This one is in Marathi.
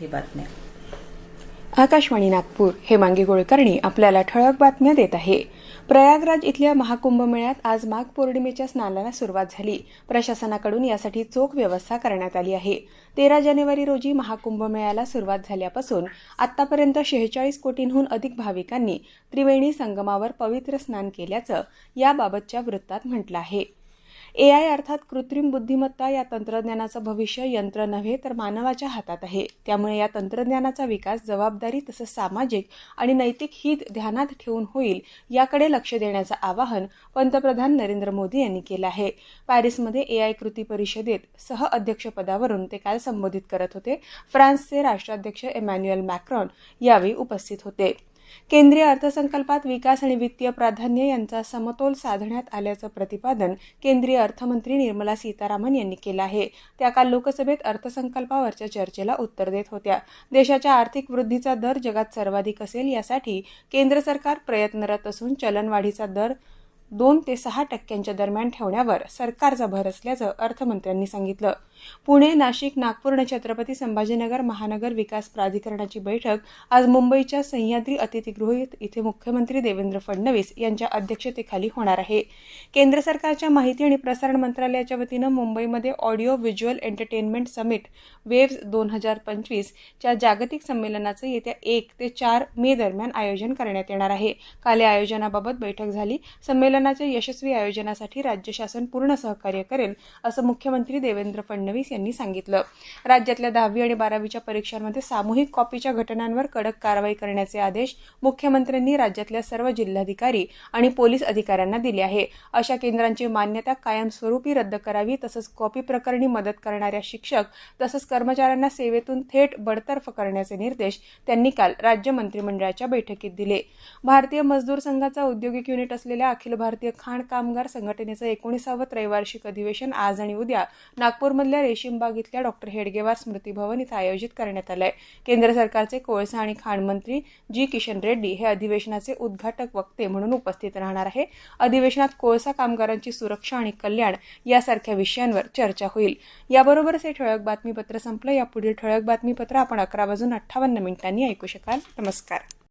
मराठी बातम्या. आकाशवाणी नागपूर हेमांगी गोळकर्णी आपल्याला ठळक बातम्या देत आहे. प्रयागराज इथल्या महाकुंभमेळ्यात आज माघ पौर्णिमेच्या स्नानाला सुरुवात झाली. प्रशासनाकडून यासाठी चोख व्यवस्था करण्यात आली आहे. तेरा जानेवारी रोजी महाकुंभमेळ्याला सुरुवात झाल्यापासून आतापर्यंत शेहेचाळीस कोटींहून अधिक भाविकांनी त्रिवेणी संगमावर पवित्र स्नान केल्याचं याबाबतच्या वृत्तात म्हटलं आहे. ए आय अर्थात कृत्रिम बुद्धिमत्ता या तंत्रज्ञानाचं भविष्य यंत्र नव्हे तर मानवाच्या हातात आहे. त्यामुळे या तंत्रज्ञानाचा विकास जबाबदारी तसंच सामाजिक आणि नैतिक हित ध्यानात ठेवून होईल याकडे लक्ष देण्याचं आवाहन पंतप्रधान नरेंद्र मोदी यांनी केलं आहे. पॅरिसमध्ये ए आय कृती परिषदेत सहअध्यक्षपदावरून ते काल संबोधित करत होते. फ्रान्सचे राष्ट्राध्यक्ष एमॅन्युएल मॅक्रॉन यावेळी उपस्थित होते. केंद्रीय अर्थसंकल्पात विकास आणि वित्तीय प्राधान्य यांचा समतोल साधण्यात आल्याचं प्रतिपादन केंद्रीय अर्थमंत्री निर्मला सीतारामन यांनी केलं आहे. त्या काल लोकसभेत अर्थसंकल्पावरच्या चर्चेला उत्तर देत होत्या. देशाच्या आर्थिक वृद्धीचा दर जगात सर्वाधिक असेल यासाठी केंद्र सरकार प्रयत्नरत असून चलनवाढीचा दर दोन ते सहा टक्क्यांच्या दरम्यान ठेवण्यावर सरकारचा भर असल्याचं अर्थमंत्र्यांनी सांगितलं. पुणे नाशिक नागपूर आणि छत्रपती संभाजीनगर महानगर विकास प्राधिकरणाची बैठक आज मुंबईच्या सह्याद्री अतिथीगृह इथे मुख्यमंत्री देवेंद्र फडणवीस यांच्या अध्यक्षतेखाली होणार आहे. केंद्र सरकारच्या माहिती आणि प्रसारण मंत्रालयाच्या वतीनं मुंबईमध्ये audio visual entertainment summit waves दोन हजार पंचवीसच्या जागतिक संमेलनाचं येत्या एक ते चार मे दरम्यान आयोजन करण्यात येणार आहे. काल या आयोजनाबाबत बैठक झाली. संमेलनाच्या यशस्वी आयोजनासाठी राज्य शासन पूर्ण सहकार्य करेल असं मुख्यमंत्री देवेंद्र फडणवीस फडणवीस यांनी सांगितलं. राज्यातल्या दहावी आणि बारावीच्या परीक्षांमध्ये सामूहिक कॉपीच्या घटनांवर कडक कारवाई करण्याचे आदेश मुख्यमंत्र्यांनी राज्यातल्या सर्व जिल्हाधिकारी आणि पोलीस अधिकाऱ्यांना दिले आहे. अशा केंद्रांची मान्यता कायमस्वरूपी रद्द करावी तसंच कॉपी प्रकरणी मदत करणाऱ्या शिक्षक तसंच कर्मचाऱ्यांना सेवेतून थेट बडतर्फ करण्याचे निर्देश त्यांनी काल राज्य मंत्रिमंडळाच्या बैठकीत दिले. भारतीय मजदूर संघाचा औद्योगिक युनिट असलेल्या अखिल भारतीय खाण कामगार संघटनेचं एकोणीसावं त्रैवार्षिक अधिवेशन आज आणि उद्या नागपूरमधल्या रेशीमबाग इथल्या डॉक्टर हेडगेवार स्मृती भवन इथं आयोजित करण्यात आलंय. केंद्र सरकारचे कोळसा आणि खाण मंत्री जी किशन रेड्डी हे अधिवेशनाचे उद्घाटक वक्ते म्हणून उपस्थित राहणार आहे. अधिवेशनात कोळसा कामगारांची सुरक्षा आणि कल्याण यासारख्या विषयांवर चर्चा होईल. याबरोबरच हे ठळक बातमीपत्र संपलं. यापुढील ठळक बातमीपत्र आपण अकरा वाजून अठ्ठावन्न मिनिटांनी ऐकू शकाल. नमस्कार.